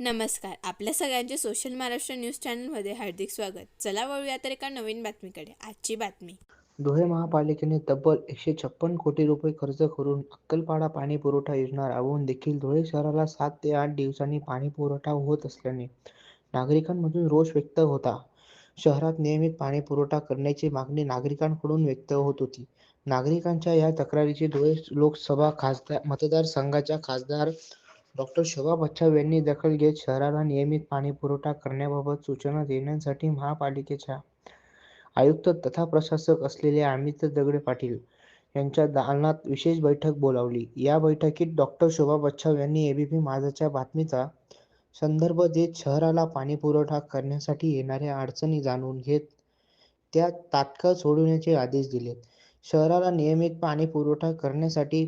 नमस्कार. आपल्या सगळ्यांचे सोशल महाराष्ट्र न्यूज चॅनलमध्ये हार्दिक स्वागत. चला वळूया तर एका नवीन बातमीकडे. आजची बातमी. धुळे महापालिकेने तब्बल एकशे छप्पन कोटी रुपये खर्च करून अक्कलपाडा पाणी पुरवठा योजना राबवून देखील धुळे शहराला सात ते आठ दिवसांनी पाणी पुरवठा होत असल्याने नागरिकांमधून रोष व्यक्त होता. शहरात नियमित पाणी पुरवठा करण्याची मागणी नागरिकांकडून व्यक्त होत होती. नागरिकांच्या या तक्रारीची धुळे लोकसभा खासदार मतदारसंघाच्या खासदार डॉक्टर शोभा बच्छाव यांनी दखल घेत शहराला नियमित पाणी पुरवठा करण्याबाबत सूचना देण्यासाठी महापालिकेच्या आयुक्त तथा प्रशासक असलेले अमित दगडे पाटील यांच्या दालनात विशेष बैठक बोलावली. या बैठकीत डॉक्टर शोभा बच्छाव यांनी एबीपी माझाच्या बातमीचा संदर्भ देत शहराला पाणी पुरवठा करण्यासाठी येणाऱ्या अडचणी जाणून घेत त्या तात्काळ सोडवण्याचे आदेश दिले. शहराला नियमित पाणी पुरवठा करण्यासाठी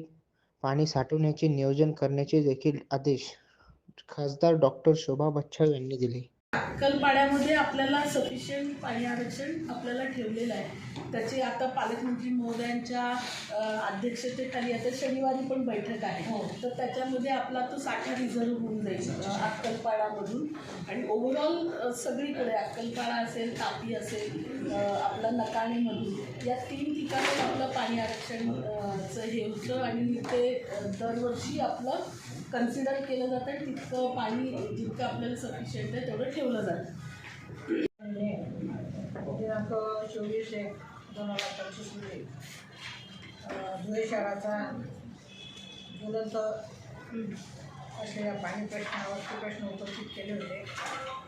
पाणी साठवण्याचे नियोजन करण्याचे देखील आदेश खासदार डॉक्टर शोभा बच्छाव यांनी दिले. अक्कलपाड्यामध्ये आपल्याला सफिशियंट पाणी आरक्षण आपल्याला ठेवलेलं आहे. त्याची आता पालकमंत्री महोदयांच्या अध्यक्षतेखाली आता शनिवारी पण बैठक आहे. तर त्याच्यामध्ये आपला तो साठा रिझर्व होऊन जाईल अक्कलपाडामधून. आणि ओव्हरऑल सगळीकडे अक्कलपाडा असेल तापी असेल आपला नकाणीमधून या तीन ठिकाणी आपलं पाणी आरक्षण अ, चं हे होतं. आणि ते दरवर्षी आपलं कन्सिडर केलं जातं आणि तितकं पाणी जितकं आपल्याला सफिशियंट आहे तेवढं ठेवलं जातं दिनांक चोवीस एक दोन हजार पंचवीस रोजी धुळे शहराचा ज्वलंत असलेल्या पाणी प्रश्नावरती प्रश्न उपस्थित केले होते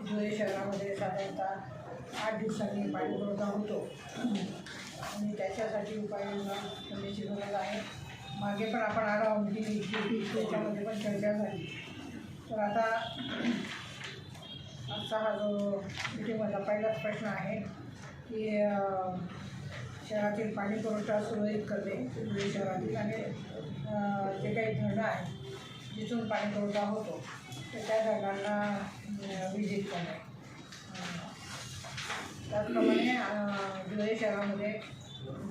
धुळे शहरामध्ये साधारणतः आठ दिवसांनी पाणी पुरवठा होतो आणि त्याच्यासाठी उपाययोजना करण्याची गरज आहे मागे पण आपण आढावा दिली त्याच्यामध्ये पण चर्चा झाली. तर आता आजचा हा जो मीटिंगमधला पहिलाच प्रश्न आहे की शहरातील पाणी पुरवठा सुरळीत करणे धुळे शहरातील आणि जे काही धरणं आहेत जिथून पाणी पुरवठा होतो तर त्या धरणांना अ, विजिट करणे. त्याचप्रमाणे धुळे शहरामध्ये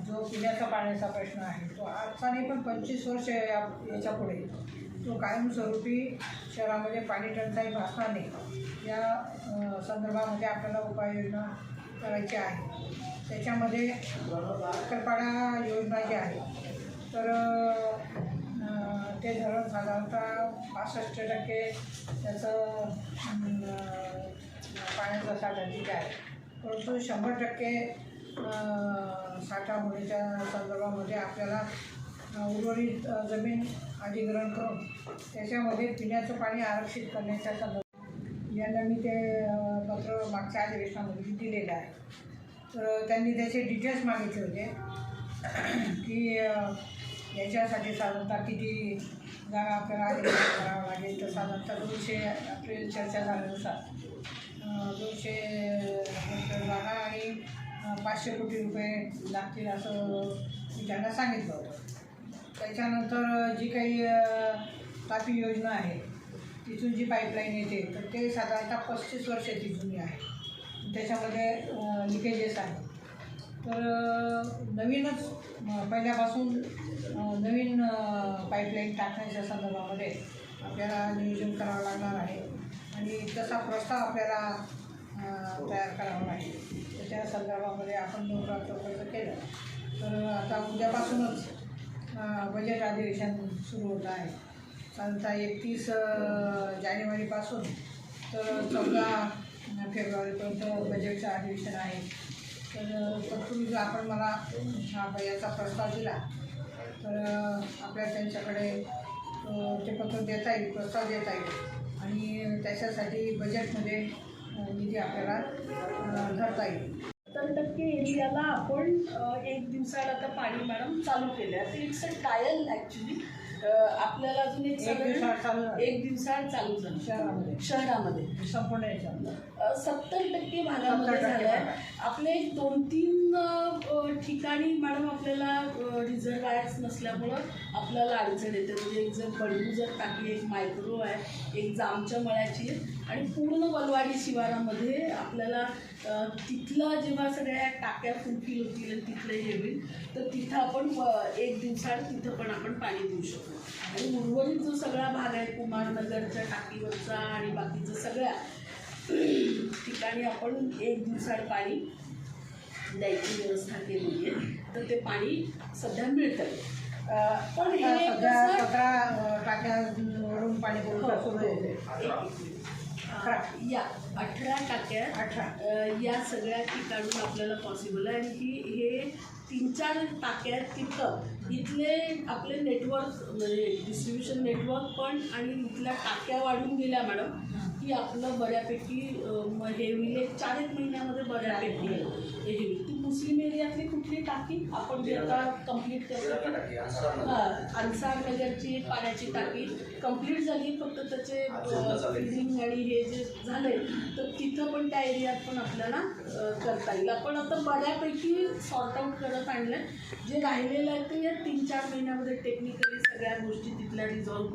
जो पिण्याचा पाण्याचा प्रश्न आहे तो आजचा नाही पण पंचवीस वर्ष या याच्यापुढे तो कायमस्वरूपी शहरामध्ये पाणी टंचाई भासणार नाही या संदर्भामध्ये आपल्याला उपाययोजना करायची आहे. त्याच्यामध्ये अक्कलपाडा योजना जी आहे तर ते धरण साधारणतः पासष्ट टक्के त्याचं पाण्याचा साठा ठीक आहे. परंतु शंभर टक्के अ, साठा संदर्भामध्ये आपल्याला उर्वरित जमीन अधिग्रहण करून त्याच्यामध्ये पिण्याचं पाणी आरक्षित करण्याच्या संदर्भात यांना मी ते पत्र मागच्या अधिवेशनामध्ये दिलेलं आहे. तर त्यांनी त्याचे डिटेल्स मागितले होते की याच्यासाठी साधारणतः किती जागा आपल्याला अधिग्रहण करावं लागेल? तर साधारणतः दोनशे आपली चर्चा झाल्यानुसार दोनशे जागा आणि पाचशे कोटी रुपये लागतील असं मी त्यांना सांगितलं होतं. त्याच्यानंतर जी काही तापी योजना आहे तिथून जी पाईपलाईन येते तर ते साधारणतः पस्तीस वर्षाची जुनी आहे. त्याच्यामध्ये लिकेजेस आहे तर नवीनच पहिल्यापासून नवीन पाईपलाईन टाकण्याच्या संदर्भामध्ये आपल्याला नियोजन करावं लागणार आहे. आणि तसा प्रस्ताव आपल्याला संदर्भामध्ये आपण नवरात्र लवकर केलं तर आता उद्यापासूनच बजेट अधिवेशन सुरू होत आहे. साधारणतः एकतीस जानेवारीपासून तर चौदा फेब्रुवारीपर्यंत बजेटचं अधिवेशन आहे. तर तत्पूर्वी जर आपण मला हा याचा प्रस्ताव दिला तर आपल्या त्यांच्याकडे ते पत्र देता येईल प्रस्ताव देता येईल. आणि त्याच्यासाठी बजेटमध्ये निधी आपल्याला धरता येईल. एरियाला आपण एक दिवसाला आता पाणी मॅडम चालू केलं आहे तर इट्स अ ट्रायल ॲक्च्युली आपल्याला अजून एक एक दिवसात चालू झालं. शहरामध्ये. शहरामध्ये. संपूर्ण याच्यात सत्तर टक्के भागामध्ये 70% झालं आहे. आपले दोन तीन ठिकाणी मॅडम आपल्याला रिझर्वायर्स नसल्यामुळं आपल्याला अडचण येते. म्हणजे एक जर बडगुजर टाकी एक मायक्रो आहे एक जामच्या मळ्याची आणि पूर्ण वलवाडी शिवारामध्ये आपल्याला तिथला जेव्हा सगळ्या टाक्या फुलफिल होतील आणि तिथलं हे होईल तर तिथं आपण एक दिवसाआड तिथं पण आपण पाणी देऊ शकतो. आणि उर्वरित जो सगळा भाग आहे कुमारनगरच्या टाकीवरचा आणि बाकीचं सगळं सगळ्या ठिकाणी आपण एक दिवसाड पाणी द्यायची व्यवस्था केलेली आहे. तर ते पाणी सध्या मिळतं पण हे आता सध्या कसं- सतरा अं, टाक्यांवरून पाणी पुरवठा सुरू आहे अकरा. या अठरा टाक्या अठरा. अ, या सगळ्या ठिकाणून आपल्याला पॉसिबल आहे. आणि ही हे तीन चार टाक्या आहेत तिथं. इथले आपले नेटवर्क म्हणजे डिस्ट्रीब्युशन नेटवर्क पण आणि इथल्या टाक्या वाढून गेल्या मॅडम. की आपलं बऱ्यापैकी हे होईल. चार एक महिन्यामध्ये बऱ्यापैकी हे होईल. ती मुस्लिम एरियातली कुठली टाकी? आपण जे आता कंप्लीट करतो अन्सार नगरची पाण्याची टाकी कंप्लीट झाली. फक्त त्याचे फिलिंग आणि हे जे झाले तर तिथं पण त्या एरियात पण आपल्याला करता येईल. आपण आता बऱ्यापैकी सॉर्ट आऊट करत आणलं जे राहिलेलं आहे ते या तीन चार महिन्यामध्ये टेक्निकली सगळ्या गोष्टी तिथल्या रिझॉल्व्ह